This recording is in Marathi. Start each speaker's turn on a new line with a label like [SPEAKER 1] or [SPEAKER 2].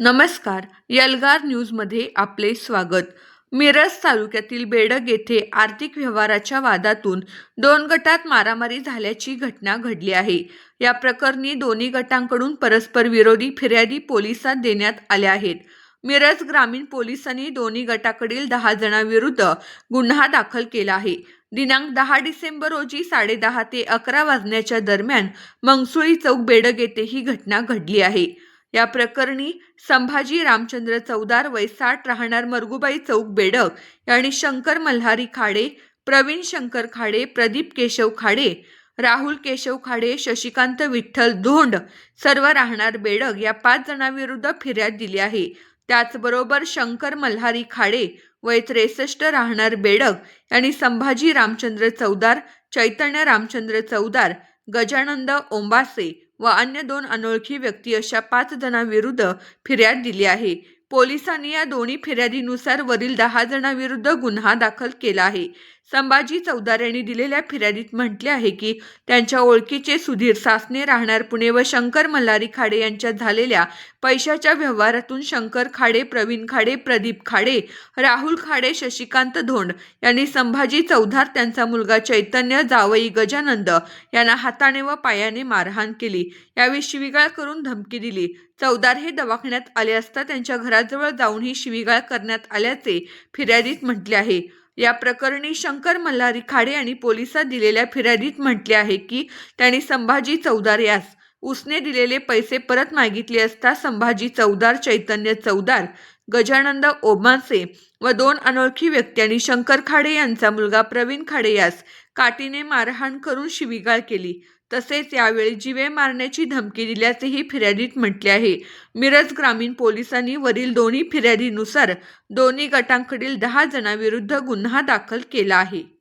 [SPEAKER 1] नमस्कार यलगार न्यूजमध्ये आपले स्वागत. मिरज तालुक्यातील बेडग येथे आर्थिक व्यवहाराच्या वादातून दोन गटात मारामारी झाल्याची घटना घडली आहे. या प्रकरणी दोन्ही गटांकडून परस्पर विरोधी फिर्यादी पोलिसात देण्यात आल्या आहेत. मिरज ग्रामीण पोलिसांनी दोन्ही गटाकडील दहा जणांविरुद्ध गुन्हा दाखल केला आहे. दिनांक दहा डिसेंबर रोजी साडेदहा ते अकरा वाजण्याच्या दरम्यान मंगसुळी चौक बेडग येथे ही घटना घडली आहे. या प्रकरणी संभाजी रामचंद्र चौदार वय साठ राहणार मरगुबाई चौक बेडक यांनी शंकर मल्हारी खाडे प्रवीण शंकर खाडे प्रदीप केशव खाडे राहुल केशव खाडे शशिकांत विठ्ठल धोंड सर्व राहणार बेडग या पाच जणांविरुद्ध फिर्याद दिली आहे. त्याचबरोबर शंकर मल्हारी खाडे वय त्रेसष्ट राहणार बेडग यांनी संभाजी रामचंद्र चौदार चैतन्य रामचंद्र चौदार गजानंद ओंबासे व अन्य दोन अनोळखी व्यक्ती अशा पाच जणांविरुद्ध फिर्याद दिली आहे. पोलिसांनी या दोन्ही फिर्यादीनुसार वरील दहा जणांविरुद्ध गुन्हा दाखल केला आहे. संभाजी चौदार यांनी दिलेल्या फिर्यादीत म्हटले आहे की त्यांच्या ओळखीचे सुधीर सासने राहणार पुणे व शंकर मल्हारी खाडे यांच्यात झालेल्या पैशाच्या व्यवहारातून शंकर खाडे प्रवीण खाडे प्रदीप खाडे राहुल खाडे शशिकांत धोंड यांनी संभाजी चौधार त्यांचा मुलगा चैतन्य जावई गजानंद यांना हाताने व पायाने मारहाण केली. यावेळी शिवीगाळ करून धमकी दिली. चौदार हे दवाखान्यात आले असता त्यांच्या घराजवळ जाऊन ही शिवीगाळ करण्यात आल्याचे फिर्यादीत म्हटले आहे. या प्रकरणी शंकर मल्हारी खाडे यांनी पोलिसात दिलेल्या फिर्यादीत म्हटले आहे की त्यांनी संभाजी चौदार यास उसने दिलेले पैसे परत मागितले असता संभाजी चौदार चैतन्य चौदार गजानंद ओमासे व दोन अनोळखी व्यक्त्यांनी शंकर खाडे यांचा मुलगा प्रवीण खाडे यास काठीने मारहाण करून शिवीगाळ केली. तसेच यावेळी जिवे मारण्याची धमकी दिल्याचेही फिर्यादीत म्हटले आहे. मिरज ग्रामीण पोलिसांनी वरील दोन्ही फिर्यादीनुसार दोन्ही गटांकडील दहा जणांविरुद्ध गुन्हा दाखल केला आहे.